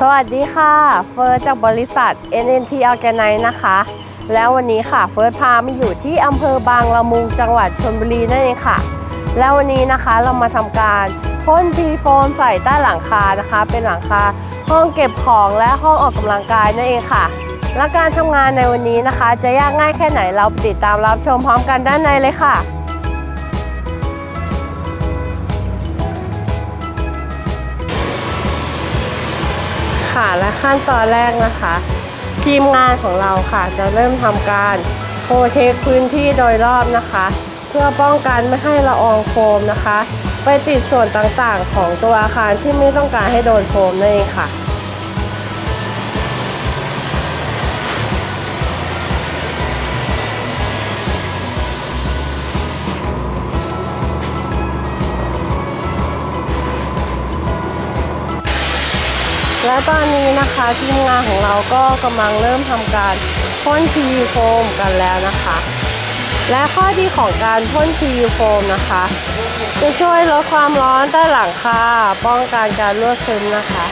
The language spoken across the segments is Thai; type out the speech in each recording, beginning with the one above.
สวัสดีค่ะ เฟิร์สจากบริษัท NNT Organize นะคะ แล้ววันนี้ค่ะเฟิร์สพามาอยู่ที่อำเภอบางละมุงจังหวัดชลบุรีนั่นเองค่ะ แล้ววันนี้นะคะเรามาทำการพ่นทีโฟมใส่ใต้หลังคานะคะ เป็นหลังคาห้องเก็บของและห้องออกกำลังกายนั่นเองค่ะ และการทำงานในวันนี้นะคะ จะยากง่ายแค่ไหนเราติดตามรับชมพร้อมกันด้านในเลยค่ะ ค่ะและขั้นตอนแรกนะคะ ทีมงานของเราค่ะ จะเริ่มทำการโปรเทคพื้นที่โดยรอบนะคะ เพื่อป้องกันไม่ให้ละอองโฟมนะคะ ไปติดส่วนต่างๆของตัวอาคารที่ไม่ต้องการให้โดนโฟมนั่นเองค่ะ และตอนนี้นะคะทีมงานของเราก็กำลังเริ่มทำการพ่นทีโฟมกันแล้วนะคะ และข้อดีของการพ่นทีโฟมนะคะ จะช่วยลดความร้อนใต้หลังคาป้องกันการรั่วซึมนะคะ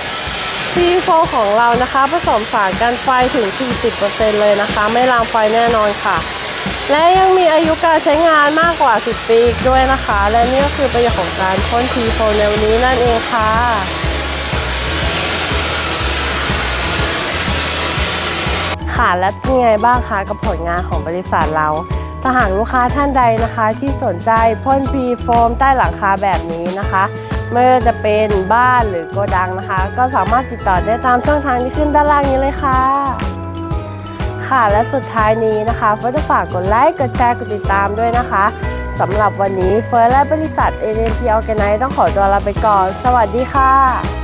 ทีโฟมของเรานะคะ ผสมสารกันไฟถึง 40%เลยนะคะ ไม่ลามไฟแน่นอนค่ะ และยังมีอายุการใช้งานมากกว่า 10 ปีด้วยนะคะ และนี่ก็คือประโยชน์ของการพ่นทีโฟมในวันนี้นั่นเองค่ะ ค่ะและเป็นไงบ้างคะกับผลงานของบริษัทเราถ้าหากลูกค้าท่านใดนะคะที่สนใจพ่นพีโฟมใต้หลังคาแบบนี้นะคะไม่ว่าจะเป็นบ้านหรือโกดังนะคะ ก็สามารถติดต่อได้ตามช่องทางที่ขึ้นด้านล่างนี้เลยค่ะ ค่ะและสุดท้ายนี้นะคะเฟิร์สจะฝากกดไลค์กดแชร์กดติดตามด้วยนะคะสำหรับวันนี้เฟิร์สและบริษัท a อ t Organize ต้องขอตัวลาไปก่อน สวัสดีค่ะ